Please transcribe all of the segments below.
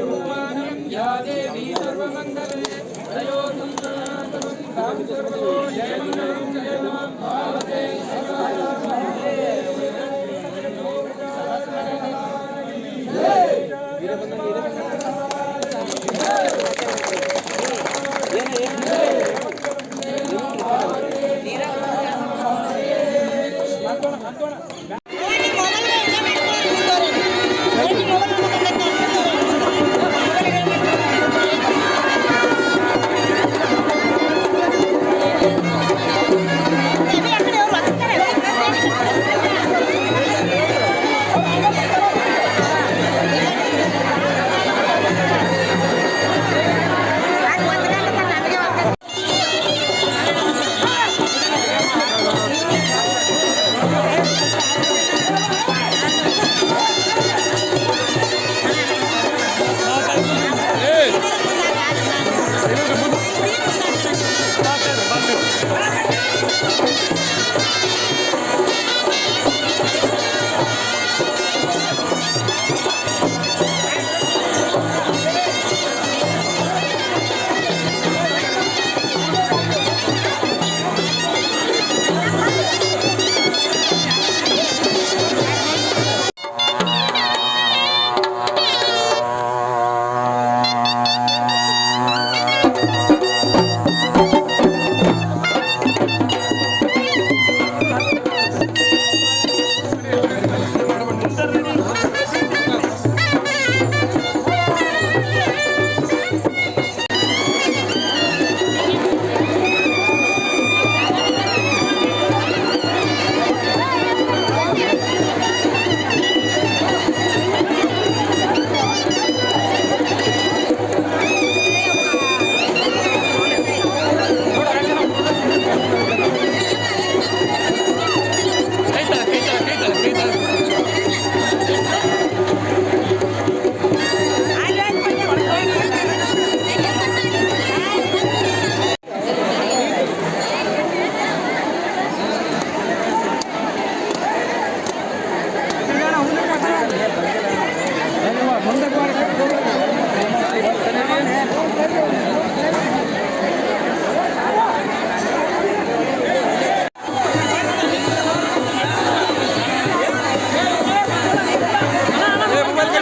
या देवी सर्वमङ्गले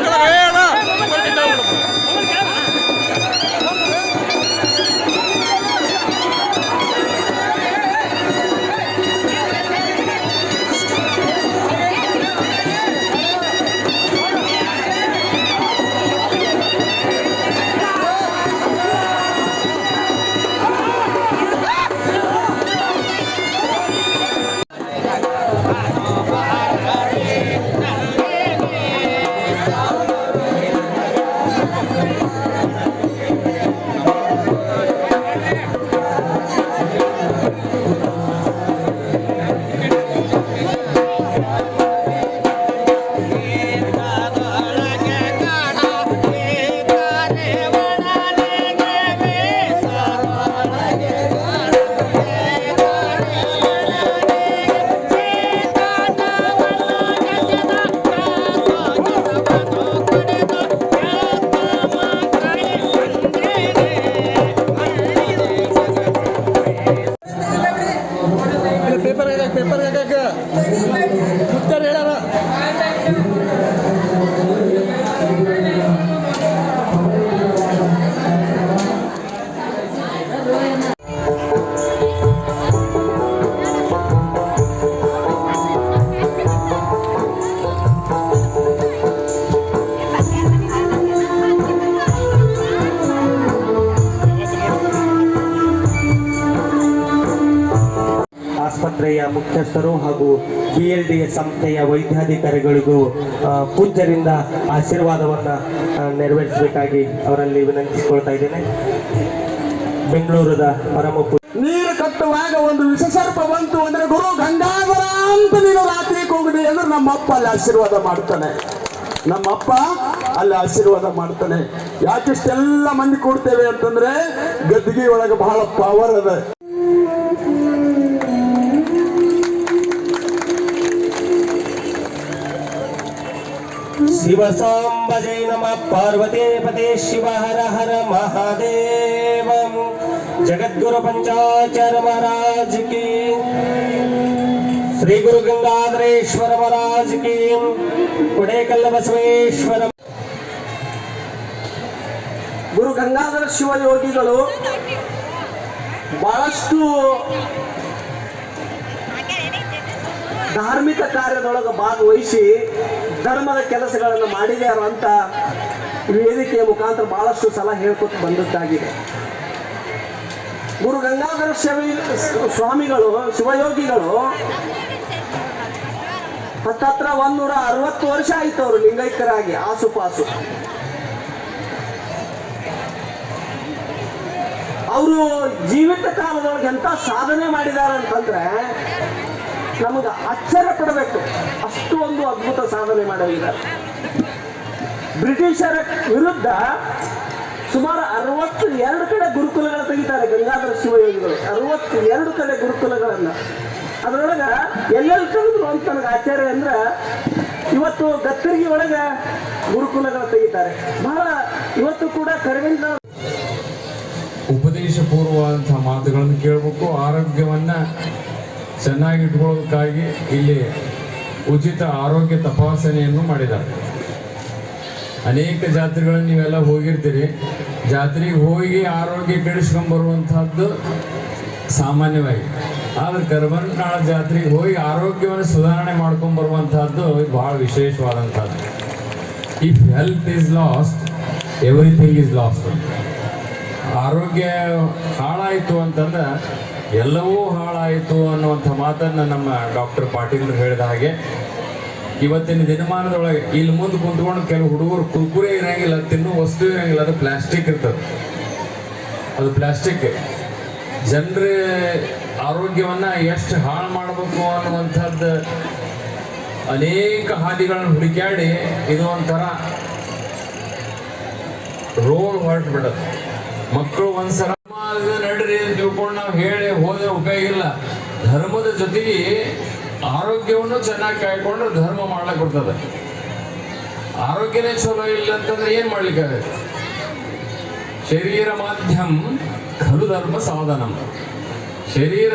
கலவே paper kakak kakak. Bukan ya, Rara. ಸಂಸ್ಥೆಯ ಮುಖ್ಯಸ್ಥರು ಹಾಗೂ ಬಿ ಎಲ್ ಡಿ ಸಂಸ್ಥೆಯ ವೈದ್ಯಾಧಿಕಾರಿಗಳಿಗೂ ಪೂಜ್ಯರಿಂದ ಆಶೀರ್ವಾದವನ್ನು ನೆರವೇರಿಸಬೇಕಾಗಿ ಅವರಲ್ಲಿ ವಿನಂತಿಸಿಕೊಳ್ತಾ ಇದ್ದೇನೆ. ಬೆಂಗಳೂರದ ಪರಮ ನೀರು ಕಟ್ಟುವಾಗ ಒಂದು ವಿಷಸರ್ಪ ಬಂತು ಅಂದ್ರೆ ಗುರು ಗಂಗಾಧರ ಅಂತ ನೀನು ರಾತ್ರಿ ಕೂಗಿದೆ ಅಂದ್ರೆ ನಮ್ಮಪ್ಪ ಅಲ್ಲಿ ಆಶೀರ್ವಾದ ಮಾಡ್ತಾನೆ. ನಮ್ಮಪ್ಪ ಅಲ್ಲಿ ಆಶೀರ್ವಾದ ಮಾಡ್ತಾನೆ. ಯಾಕೆಷ್ಟೆಲ್ಲ ಮಂದಿ ಕೊಡ್ತೇವೆ ಅಂತಂದ್ರೆ ಗದ್ದಿಗೆ ಒಳಗೆ ಬಹಳ ಪವರ್ ಅದ. ಶಿವ ಸಾಂಬ ಜೈ ನಮ ಪಾರ್ವತಿ ಪದೇ ಶಿವ ಹರ ಹರ ಮಹಾದೇವ ಜಗದ್ಗುರು ಪಂಚಾಚಾರ್ಯ ಮಹಾರಾಜ್ ಕಿ ಶ್ರೀ ಗುರು ಗಂಗಾಧರೇಶ್ವರ ಮಹಾರಾಜ್ ಕಿ ಕೊಡೇಕಲ್ಲ ಬಸವೇಶ್ವರ ಗುರು ಗಂಗಾಧರ ಶಿವಯೋಗಿಗಳು ಬಹಳಷ್ಟು ಧಾರ್ಮಿಕ ಕಾರ್ಯದೊಳಗೆ ಭಾಗವಹಿಸಿ ಧರ್ಮದ ಕೆಲಸಗಳನ್ನು ಮಾಡಿದ್ಯಾರು ಅಂತ ವೇದಿಕೆಯ ಮುಖಾಂತರ ಬಹಳಷ್ಟು ಸಲ ಹೇಳ್ಕೊತ ಬಂದದ್ದಾಗಿದೆ. ಗುರು ಗಂಗಾಧರ ಸ್ವಾಮಿಗಳು, ಶಿವಯೋಗಿಗಳು ಹತ್ತತ್ರ ಒಂದೂರ ಅರವತ್ತು ವರ್ಷ ಆಯ್ತು ಅವರು ಲಿಂಗೈಕ್ಯರಾಗಿ, ಆಸುಪಾಸು. ಅವರು ಜೀವಿತ ಕಾಲದೊಳಗೆ ಎಂತ ಸಾಧನೆ ಮಾಡಿದ್ದಾರೆ ಅಂತಂದ್ರೆ ನಮಗೆ ಅಚ್ಚರ ಪಡಬೇಕು. ಅಷ್ಟು ಒಂದು ಅದ್ಭುತ ಸಾಧನೆ ಮಾಡಿದ್ದಾರೆ. ಬ್ರಿಟಿಷರ ವಿರುದ್ಧ ಸುಮಾರು ಅರವತ್ತು ಎರಡು ಕಡೆ ಗುರುಕುಲಗಳ ತೆಗಿತಾರೆ ಗಂಗಾಧರ ಶಿವಯೋಗಿಗಳು ಅರವತ್ತು ಎರಡು ಕಡೆ ಗುರುಕುಲಗಳನ್ನ. ಅದರೊಳಗ ಎಲ್ಲೆಲ್ಲಿ ತಂದ್ರು ಅಂತ ನನಗೆ ಆಚಾರ್ಯ ಅಂದ್ರೆ ಇವತ್ತು ಗತ್ತರಿಗೆ ಒಳಗ ಗುರುಕುಲಗಳು ತೆಗಿತಾರೆ. ಬಹಳ ಇವತ್ತು ಕೂಡ ಕರವಿಂದ ಉಪದೇಶ ಪೂರ್ವವಾದಂತಹ ಮಾತುಗಳನ್ನು ಕೇಳಬೇಕು. ಆರೋಗ್ಯವನ್ನ ಚೆನ್ನಾಗಿ ಇಟ್ಕೊಳ್ಳೋದಕ್ಕಾಗಿ ಇಲ್ಲಿ ಉಚಿತ ಆರೋಗ್ಯ ತಪಾಸಣೆಯನ್ನು ಮಾಡಿದ್ದಾರೆ. ಅನೇಕ ಜಾತ್ರೆಗಳನ್ನು ನೀವೆಲ್ಲ ಹೋಗಿರ್ತೀರಿ. ಜಾತ್ರೆಗೆ ಹೋಗಿ ಆರೋಗ್ಯ ಕೆಡಿಸ್ಕೊಂಡ್ ಬರುವಂತಹದ್ದು ಸಾಮಾನ್ಯವಾಗಿ. ಆದ್ರೆ ಕರ್ಬನ್ಕಾಳ ಜಾತ್ರೆಗೆ ಹೋಗಿ ಆರೋಗ್ಯವನ್ನು ಸುಧಾರಣೆ ಮಾಡ್ಕೊಂಡ್ ಬರುವಂತಹದ್ದು ಬಹಳ ವಿಶೇಷವಾದಂಥದ್ದು. If health is lost everything is lost ಆರೋಗ್ಯ ಹಾಳಾಯಿತು ಅಂತಂದ್ರೆ ಎಲ್ಲವೂ ಹಾಳಾಯಿತು ಅನ್ನುವಂಥ ಮಾತನ್ನು ನಮ್ಮ ಡಾಕ್ಟರ್ ಪಾಟೀಲ್ ಹೇಳಿದ ಹಾಗೆ, ಇವತ್ತಿನ ದಿನಮಾನದೊಳಗೆ ಇಲ್ಲಿ ಮುಂದೆ ಕುಂತ್ಕೊಂಡು ಕೆಲವು ಹುಡುಗರು ಕುರ್ಕುರೆ ಇರಂಗಿಲ್ಲ, ತಿನ್ನು ವಸ್ತು ಇರಂಗಿಲ್ಲ, ಅದು ಪ್ಲಾಸ್ಟಿಕ್ ಇರ್ತದೆ. ಅದು ಪ್ಲಾಸ್ಟಿಕ್. ಜನರ ಆರೋಗ್ಯವನ್ನು ಎಷ್ಟು ಹಾಳು ಮಾಡಬೇಕು ಅನ್ನುವಂಥದ್ದು ಅನೇಕ ಹಾದಿಗಳನ್ನು ಹುಡುಕ್ಯಾಡಿ ಇದು ಒಂಥರ ರೋಲ್ ಹೊರಟು ಬಿಡೋದು ಮಕ್ಕಳು ಒಂದ್ಸಲ ನಡ್ರಿ ಅಂತ ತಿಳ್ಕೊಂಡು ನಾವು ಹೇಳಿ ಹೋದ್ರೆ ಉಪಯೋಗ ಇಲ್ಲ. ಧರ್ಮದ ಜೊತೆಗೆ ಆರೋಗ್ಯವನ್ನು ಚೆನ್ನಾಗಿ ಕಾಯ್ಕೊಂಡು ಧರ್ಮ ಮಾಡ್ಲಿಕ್ಕೆ ಬರ್ತದೆ. ಆರೋಗ್ಯನೇ ಚಲೋ ಇಲ್ಲ ಅಂತಂದ್ರೆ ಏನ್ ಮಾಡ್ಲಿಕ್ಕೆ ಶರೀರ ಮಾಧ್ಯಮ ಖಲು ಧರ್ಮ ಸಾಧನ. ಶರೀರ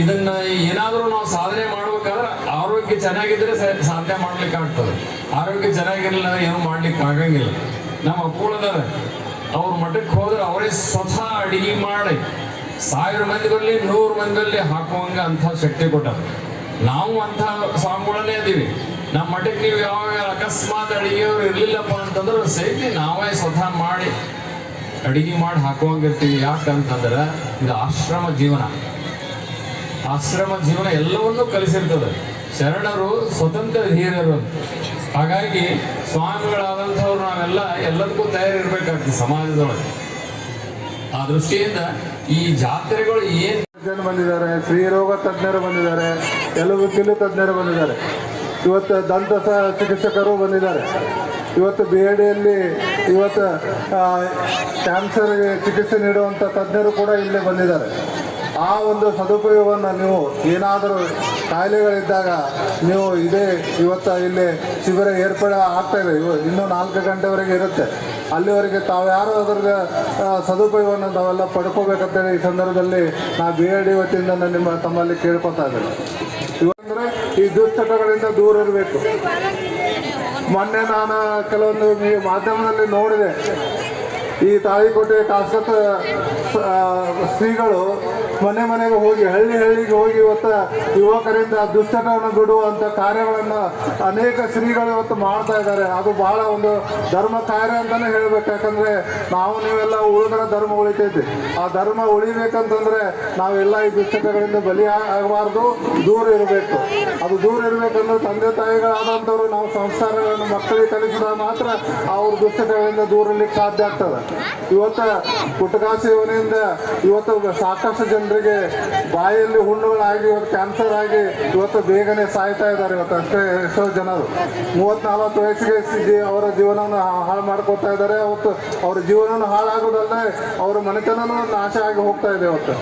ಇದನ್ನ ಏನಾದರೂ ನಾವು ಸಾಧನೆ ಮಾಡ್ಬೇಕಾದ್ರೆ ಆರೋಗ್ಯ ಚೆನ್ನಾಗಿದ್ರೆ ಸಾಧನೆ ಮಾಡ್ಲಿಕ್ಕೆ ಆಗ್ತದೆ ಆರೋಗ್ಯ ಚೆನ್ನಾಗಿರಲಿಲ್ಲ ಅಂದ್ರೆ ಏನು ಮಾಡ್ಲಿಕ್ಕೆ ಆಗಂಗಿಲ್ಲ ನಮ್ಮ ಅಪ್ಪುಳದಾರ ಅವ್ರ ಮಠಕ್ಕೆ ಹೋದ್ರೆ ಅವರೇ ಸ್ವತಃ ಅಡಿಗೆ ಮಾಡಿ. ಸಾವಿರ ಮಂದಿಗಳಲ್ಲಿ ನೂರು ಮಂದಿ ಹಾಕುವಂಗ ಅಂಥ ಶಕ್ತಿ ಕೊಟ್ಟಾರ ನಾವು ಅಂಥ ಸ್ವಾಮಿಗಳನ್ನೇ ಇದೀವಿ ನಮ್ಮ ಮಠಕ್ಕೆ ನೀವು ಯಾವಾಗ ಅಕಸ್ಮಾತ್ ಅಡಿಗೆಯವ್ರು ಇರ್ಲಿಲ್ಲಪ್ಪ ಅಂತಂದ್ರೆ ಸಹಿತ ನಾವೇ ಸ್ವತಃ ಮಾಡಿ ಅಡಿಗೆ ಮಾಡಿ ಹಾಕುವಂಗಿರ್ತೀವಿ ಯಾಕಂತಂದ್ರೆ ಇದು ಆಶ್ರಮ ಜೀವನ. ಆಶ್ರಮ ಜೀವನ ಎಲ್ಲವನ್ನೂ ಕಲಿಸಿರ್ತದೆ. ಶರಣರು ಸ್ವತಂತ್ರ ಧೀರರು ಹಾಗಾಗಿ ಸ್ವಾಮಿಗಳಾದಂಥವ್ರು ನಾವೆಲ್ಲ ಎಲ್ಲದಕ್ಕೂ ತಯಾರಿರ್ಬೇಕಾಗ್ತದೆ ಸಮಾಜದೊಳಗೆ. ಆ ದೃಷ್ಟಿಯಿಂದ ಈ ಜಾತ್ರೆಗಳು ಏನು ಜನ ಬಂದಿದ್ದಾರೆ, ಸ್ತ್ರೀರೋಗ ತಜ್ಞರು ಬಂದಿದ್ದಾರೆ ಎಲುಬು ಕಿಲು ತಜ್ಞರು ಬಂದಿದ್ದಾರೆ. ಇವತ್ತು ದಂತ ಚಿಕಿತ್ಸಕರು ಬಂದಿದ್ದಾರೆ. ಇವತ್ತು ಬಿ ಎ ಇವತ್ತು ಕ್ಯಾನ್ಸರ್ ಚಿಕಿತ್ಸೆ ನೀಡುವಂಥ ತಜ್ಞರು ಕೂಡ ಇಲ್ಲೇ ಬಂದಿದ್ದಾರೆ. ಆ ಒಂದು ಸದುಪಯೋಗವನ್ನು ನೀವು ಏನಾದರೂ ಕಾಯಿಲೆಗಳಿದ್ದಾಗ ನೀವು ಇದೇ ಇವತ್ತು ಇಲ್ಲಿ ಶಿಬಿರ ಏರ್ಪಡೆ ಆಗ್ತಾ ಇದೆ. ಇನ್ನೂ ನಾಲ್ಕು ಗಂಟೆವರೆಗೆ ಇರುತ್ತೆ. ಅಲ್ಲಿವರೆಗೆ ತಾವು ಯಾರು ಅದರ ಸದುಪಯೋಗವನ್ನು ತಾವೆಲ್ಲ ಪಡ್ಕೋಬೇಕಂತೇಳಿ ಈ ಸಂದರ್ಭದಲ್ಲಿ ನಾವು ಬಿ ಎ ಡಿ ವತಿಯಿಂದ ನಿಮ್ಮ ತಮ್ಮಲ್ಲಿ ಕೇಳ್ಕೊತಾ ಇದ್ದೇನೆ ಇವಂದ್ರೆ ಈ ದುಸ್ತಕಗಳಿಂದ ದೂರ ಇರಬೇಕು. ಮೊನ್ನೆ ನಾನು ಕೆಲವೊಂದು ಮಾಧ್ಯಮದಲ್ಲಿ ನೋಡಿದೆ. ಈ ತಾಯಿಕೋಟೆ ಕಾಸತ ಶ್ರೀಗಳು ಮನೆ ಮನೆಗೆ ಹೋಗಿ, ಹಳ್ಳಿ ಹಳ್ಳಿಗೆ ಹೋಗಿ ಇವತ್ತು ಯುವಕರಿಂದ ದುಶ್ಚಟವನ್ನು ಬಿಡುವಂಥ ಕಾರ್ಯಗಳನ್ನು ಅನೇಕ ಶ್ರೀಗಳು ಇವತ್ತು ಮಾಡ್ತಾ ಇದ್ದಾರೆ. ಅದು ಬಹಳ ಒಂದು ಧರ್ಮ ಕಾರ್ಯ ಅಂತಲೇ ಹೇಳ್ಬೇಕು. ಯಾಕಂದರೆ ನಾವು ನೀವೆಲ್ಲ ಉಳಿದ್ರೆ ಧರ್ಮ ಉಳಿತೈತಿ. ಆ ಧರ್ಮ ಉಳಿಬೇಕಂತಂದ್ರೆ ನಾವೆಲ್ಲ ಈ ದುಷ್ಟತೆಗಳಿಂದ ಬಲಿ ಆಗಬಾರ್ದು, ದೂರ ಇರಬೇಕು. ಅದು ದೂರ ಇರಬೇಕಂದ್ರೆ ತಂದೆ ತಾಯಿಗಳಾದಂಥವ್ರು ನಾವು ಸಂಸ್ಕಾರಗಳನ್ನು ಮಕ್ಕಳಿಗೆ ಕಲಿಸಿದಾಗ ಮಾತ್ರ ಅವ್ರ ದುಷ್ಟತೆಗಳಿಂದ ದೂರಲಿಕ್ಕೆ ಸಾಧ್ಯ ಆಗ್ತದೆ. ಇವತ್ತ ಗುಟ್ಕಾ ಸೇವನೆಯಿಂದ ಇವತ್ತು ಸಾಕಷ್ಟು ಜನರಿಗೆ ಬಾಯಲ್ಲಿ ಹುಣ್ಣುಗಳಾಗಿ, ಇವತ್ತು ಕ್ಯಾನ್ಸರ್ ಆಗಿ, ಇವತ್ತು ಬೇಗನೆ ಸಾಯ್ತಾ ಇದ್ದಾರೆ ಇವತ್ತು ಅಷ್ಟೇ ಎಷ್ಟೋ ಜನರು. ಮೂವತ್ತ್ ನಾಲ್ವತ್ತು ವಯಸ್ಸಿಗೆ ಸಿ- ಅವರ ಜೀವನವನ್ನು ಹಾಳು ಮಾಡ್ಕೊತಾ ಇದ್ದಾರೆ. ಅವತ್ತು ಅವ್ರ ಜೀವನವನ್ನು ಹಾಳಾಗೋದಲ್ಲದೆ ಅವರ ಮನೆತನನೂ ನಾಶ ಆಗಿ ಹೋಗ್ತಾ ಇದೆ ಇವತ್ತು.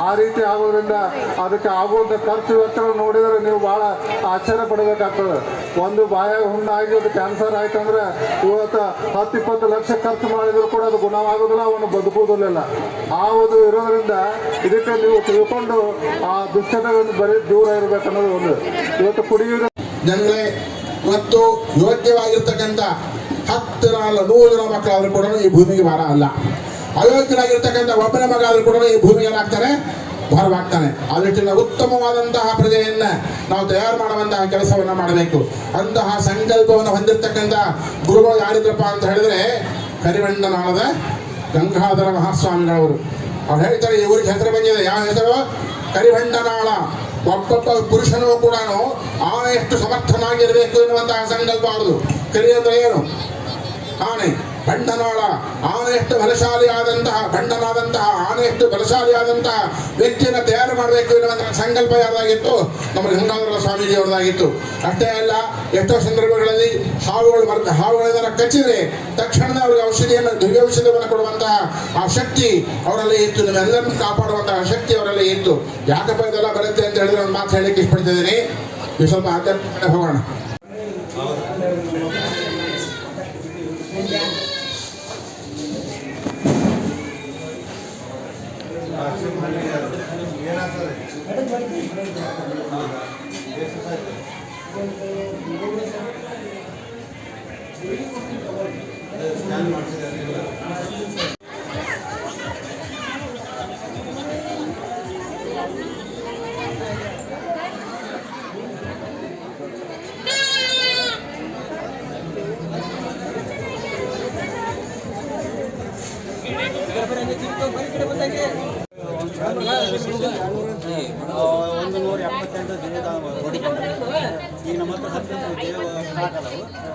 ಆ ರೀತಿ ಆಗೋದ್ರಿಂದ ಅದಕ್ಕೆ ಆಗುವಂಥ ಖರ್ಚು ವೆಚ್ಚಗಳು ನೋಡಿದರೆ ನೀವು ಭಾಳ ಆಶ್ಚರ್ಯ ಪಡಬೇಕಾಗ್ತದೆ. ಒಂದು ಬಾಯಾಗ ಹುಣ್ಣಾಗಿ ಅದು ಕ್ಯಾನ್ಸರ್ ಆಯ್ತಂದ್ರೆ ಇವತ್ತು ಹತ್ತು, ಇಪ್ಪತ್ತು ಲಕ್ಷ ಖರ್ಚು ಮಾಡಿದ್ರು ಕೂಡ ಅದು ಗುಣವಾಗೋದಿಲ್ಲ, ಅವನು ಬದುಕುವುದಿಲ್ಲ. ಆ ಒಂದು ಇರೋದ್ರಿಂದ ಇದಕ್ಕೆ ನೀವು ತಿಳ್ಕೊಂಡು ಆ ದುಶ್ಚಟಗಳನ್ನು ಬರೀ ದೂರ ಇರಬೇಕನ್ನೋದು ಒಂದು. ಇವತ್ತು ಕುಡಿಯುವುದು ಜನಗಳೇ ಮತ್ತು ಯೋಗ್ಯವಾಗಿರ್ತಕ್ಕಂಥ ಹತ್ತು ಅಲ್ಲ ನೂರು ಜನ ಮಕ್ಕಳಾದ್ರೂ ಕೂಡ ಈ ಭೂಮಿಗೆ ಭಾರ ಅಲ್ಲ. ಅಯೋಗ್ಯರಾಗಿರ್ತಕ್ಕಂಥ ಒಬ್ಬನ ಮಗ ಆದ್ರೂ ಕೂಡ ಈ ಭೂಮಿಗೆ ಏನಾಗ್ತಾನೆ? ಭಾರವಾಗ್ತಾನೆ. ಆ ನಿಟ್ಟಿನ ಉತ್ತಮವಾದಂತಹ ಪ್ರಜೆಯನ್ನ ನಾವು ತಯಾರು ಮಾಡುವಂತಹ ಕೆಲಸವನ್ನ ಮಾಡಬೇಕು. ಅಂತಹ ಸಂಕಲ್ಪವನ್ನು ಹೊಂದಿರತಕ್ಕಂಥ ಗುರುಗಳು ಯಾರಿದ್ರಪ್ಪ ಅಂತ ಹೇಳಿದ್ರೆ ಕರಿವಂಡನಾಳದ ಗಂಗಾಧರ ಮಹಾಸ್ವಾಮಿಗಳವರು. ಅವ್ರು ಹೇಳ್ತಾರೆ, ಈ ಊರಿಗೆ ಹೆಸರು ಬಂದಿದೆ. ಯಾವ ಹೆಸರು? ಕರಿವಣ್ಣನಾಳ ಒಬ್ಬೊಬ್ಬ ಪುರುಷನೂ ಕೂಡ ಆನೆ ಎಷ್ಟು ಸಮರ್ಥನಾಗಿರಬೇಕು ಎನ್ನುವಂತಹ ಸಂಕಲ್ಪ ಅವ್ರದು ಕರಿ ಅಂದ್ರೆ ಏನು? ಆನೆ. ಬಂಡನಾಳ. ಆನೆ ಎಷ್ಟು ಬಲಶಾಲಿ ಆದಂತಹ ಆನೆ ಎಷ್ಟು ಬಲಶಾಲಿಯಾದಂತಹ ವ್ಯಕ್ತಿಯನ್ನು ತಯಾರು ಮಾಡಬೇಕು ಎನ್ನುವಂತಹ ಸಂಕಲ್ಪ ಯಾವ್ದಾಗಿತ್ತು? ನಮ್ಮ ಗಂಗಾಧರ ಸ್ವಾಮೀಜಿ ಅಷ್ಟೇ ಅಲ್ಲ, ಎಷ್ಟೋ ಸಂದರ್ಭಗಳಲ್ಲಿ ಹಾವುಗಳು ಬರ್ ಹಾವುಗಳನ್ನ ಕಚ್ಚಿದ್ರೆ ತಕ್ಷಣ ಅವರಿಗೆ ಔಷಧಿಯನ್ನು ಔಷಧವನ್ನು ಕೊಡುವಂತಹ ಆ ಶಕ್ತಿ ಅವರಲ್ಲಿ ಇತ್ತು. ನಿಮ್ಮೆಲ್ಲರನ್ನು ಕಾಪಾಡುವಂತಹ ಶಕ್ತಿ ಅವರಲ್ಲಿ ಇತ್ತು. ಯಾಕಪ್ಪ ಇದೆಲ್ಲ ಬರುತ್ತೆ ಅಂತ ಹೇಳಿದ್ರೆ ಒಂದು ಮಾತು ಹೇಳಿಕ್ಕೆ ಇಷ್ಟಪಡ್ತಿದ್ದೀನಿ ಸ್ವಲ್ಪ ಆಧ್ಯಾತ್ಮಿಕ ಕಡೆ ಹೋಗೋಣ ಒಂದು